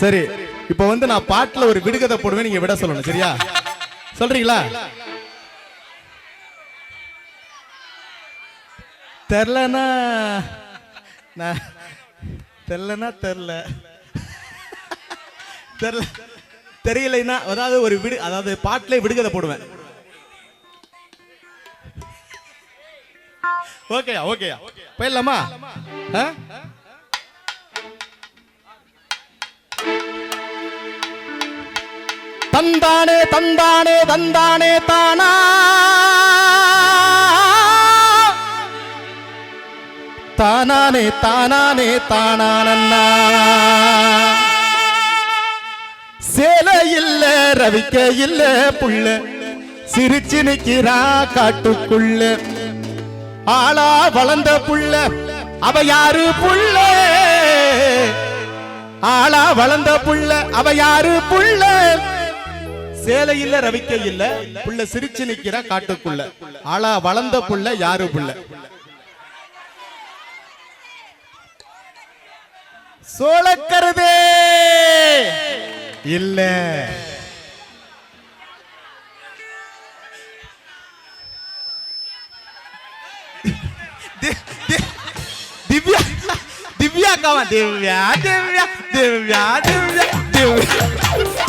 சரி இப்போ வந்து நான் பாட்டுல ஒரு விடுகதை போடுவேன் நீங்க விட சொல்லணும் சரியா? சொல்றீங்களா? தெரிலனா நான் தெரிலனா தெரில தெரில தெரியலைன்னா அதாவது ஒரு விடு அதாவது பாட்டிலே விடுகதை போடுவேன். ஓகேயா ஓகேயா? போயிடலாமா? ஆ? தந்தானே தந்தானே தந்தானே தானா? தானானே தானானே தானானண்ணா. சேலை இல்ல ரவிக்க இல்ல புள்ள. சிரிச்சு நிக்கிறா காட்டுக்குள்ள. ஆளா வளர்ந்த புள்ள அவ யாரு புள்ள? ஆளா வளர்ந்த புள்ள அவ யாரு புள்ள? சேலை இல்ல ரவிக்க இல்ல புள்ள சிரிச்சு நிக்கிற காட்டுக்குள்ள. ஆளா வளர்ந்த புள்ள யாரு புள்ள? சோழக்கருதே! இல்ல. திவ்யா திவ்யா காவா திவ்யா திவ்யா திவ்யா திவ்யா திவ்யா.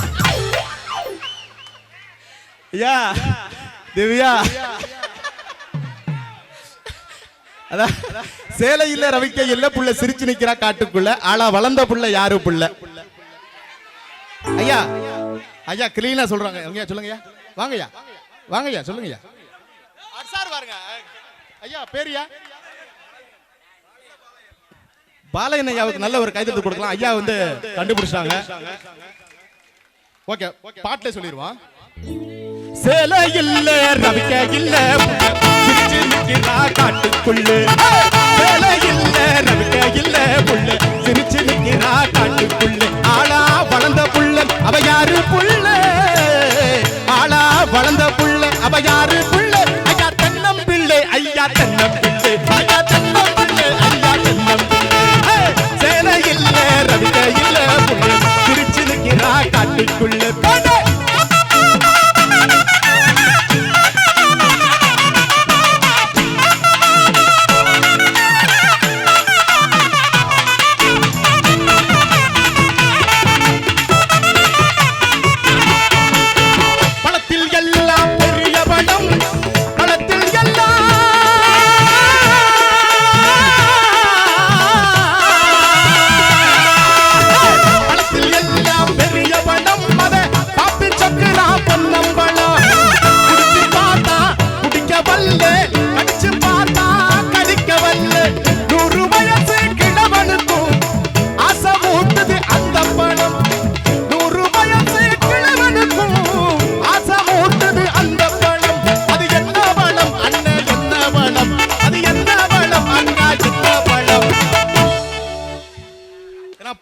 ஐயா திவ்யா. அதான் சேலை இல்ல ரவிக்க இல்ல புள்ள சிரிச்சு நிக்கிறா காட்டுக்குள்ள. ஆளா வளர்ந்த புள்ள யாரு புள்ள? ஐயா ஐயா கிளீனா சொல்றாங்க. ஐயா சொல்லுங்கய்யா. வாங்கய்யா வாங்கய்யா சொல்லுங்கய்யா. சார் பாருங்க. ஐயா பேரியா பாலையன் ஐயாவுக்கு நல்ல ஒரு கைதட்டு கொடுக்கலாம். ஐயா வந்து கண்டுபிடிச்சாங்க. ஓகே பாட்டிலே சொல்லிடுவான் சேலை இல்ல ரவிக்க இல்ல சிரிச்சு நிக்கிறா காட்டுக்குள்ள. சேலை இல்ல ரவிக்க இல்ல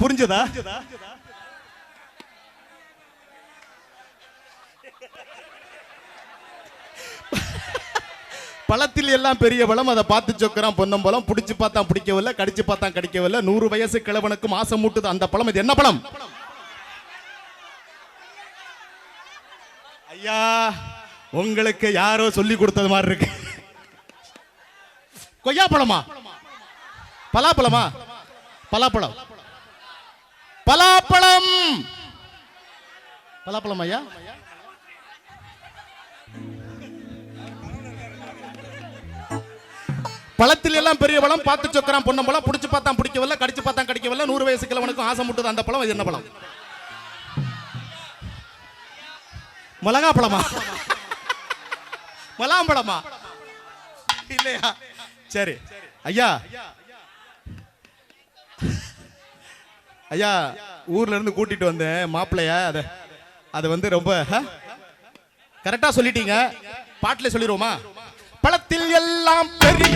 புரிஞ்சதா? பழத்தில் எல்லாம் பெரிய பழம் அதை பார்த்து சொக்கிறான் பொன்னம்பழம் பிடிச்சு பார்த்தா பிடிக்கவில்லை கடிச்சு பார்த்தா கிடைக்கவில்லை. நூறு வயசு கிழவனுக்கும் ஆசை மூட்டுது அந்த பழம். இது என்ன பழம்? ஐயா உங்களுக்கு யாரோ சொல்லி கொடுத்தது மாதிரி இருக்கு. கொய்யா பழமா? பலாப்பழமா? பலாப்பழம். பலாப்பழம். பலாப்பழம் ஐயா? பழத்தில் எல்லாம் பெரிய பழம் பார்த்து சொக்கறான் பொண்ணு பழம் பிடிச்சி பார்த்தா பிடிக்கவில்லை கடிச்சு பார்த்தா கடிக்கவில்லை நூறு வயசு கிழவனுக்கும் ஆசை முட்டுது அந்த பழம் இது என்ன பழம்? மிளகா பழமா? மலாம்பழமா இல்லையா? சரி. ஐயா ஐயா ஊர்ல இருந்து கூட்டிட்டு வந்தேன் மாப்பிள்ளைய அத. அது வந்து ரொம்ப கரெக்டா சொல்லிட்டீங்க. பாட்டுல சொல்லிடுவோமா பழத்தில் எல்லாம் பெரிய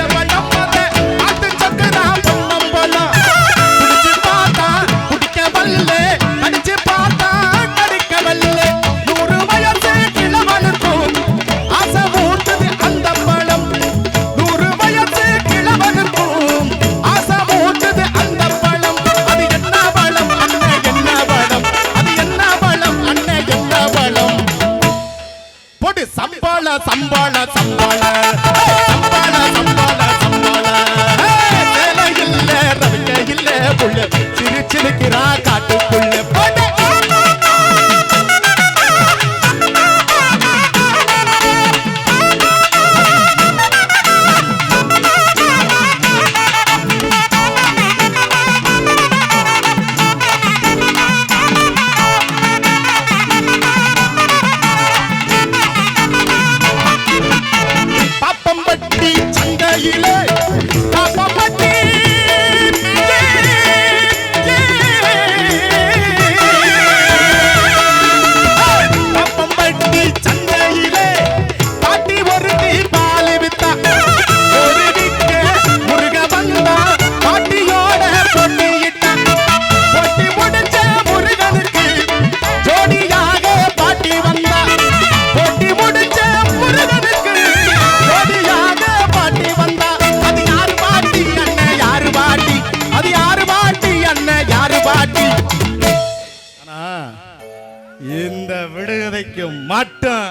மாட்டோம்.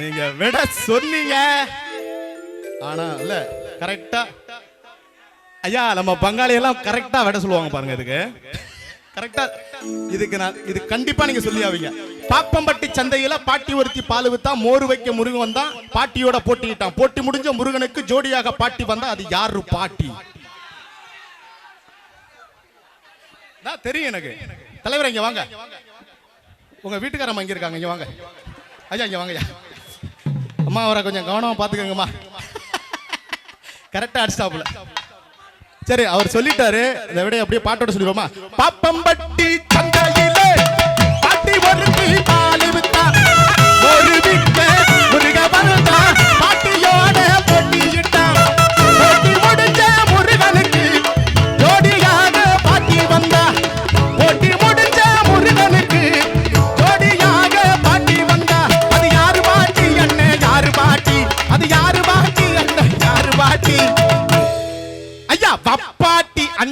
நீங்க விட சொன்னீங்க. ஆனா இல்ல கரெக்டா ஐயா நம்ம பங்காளி எல்லாம் கரெக்டா விட சொல்லுவாங்க பாருங்க இதுக்கு. கரெக்டா இதுக்கு நான் இது கண்டிப்பா நீங்க சொல்லி ஆவீங்க. பாப்பம்பட்டி சந்தையில பாட்டி ஒருத்தி பால் வித்தா மோர் வைக்க முருகன் வந்தா பாட்டியோட போட்டிக்கிட்டான். போட்டி முடிஞ்ச முருகனுக்கு ஜோடியாக பாட்டி வந்தா அது யாரு பாட்டி? நான் தெரியும் எனக்கு. தலைவர் இங்க வாங்க. உங்க வீட்டுக்காரம்மா இங்க இருக்காங்க. இங்க வாங்க. ஐயா இங்க வாங்க ஐயா அம்மா அவரை கொஞ்சம் கவனமா பாத்துக்கோங்கம்மா கரெக்டா அடிச்சாப்புல சரி அவர் சொல்லிட்டாரு. இதை விட அப்படியே பாட்டோட சொல்லிடுவோமா? Pappampatti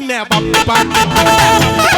never back.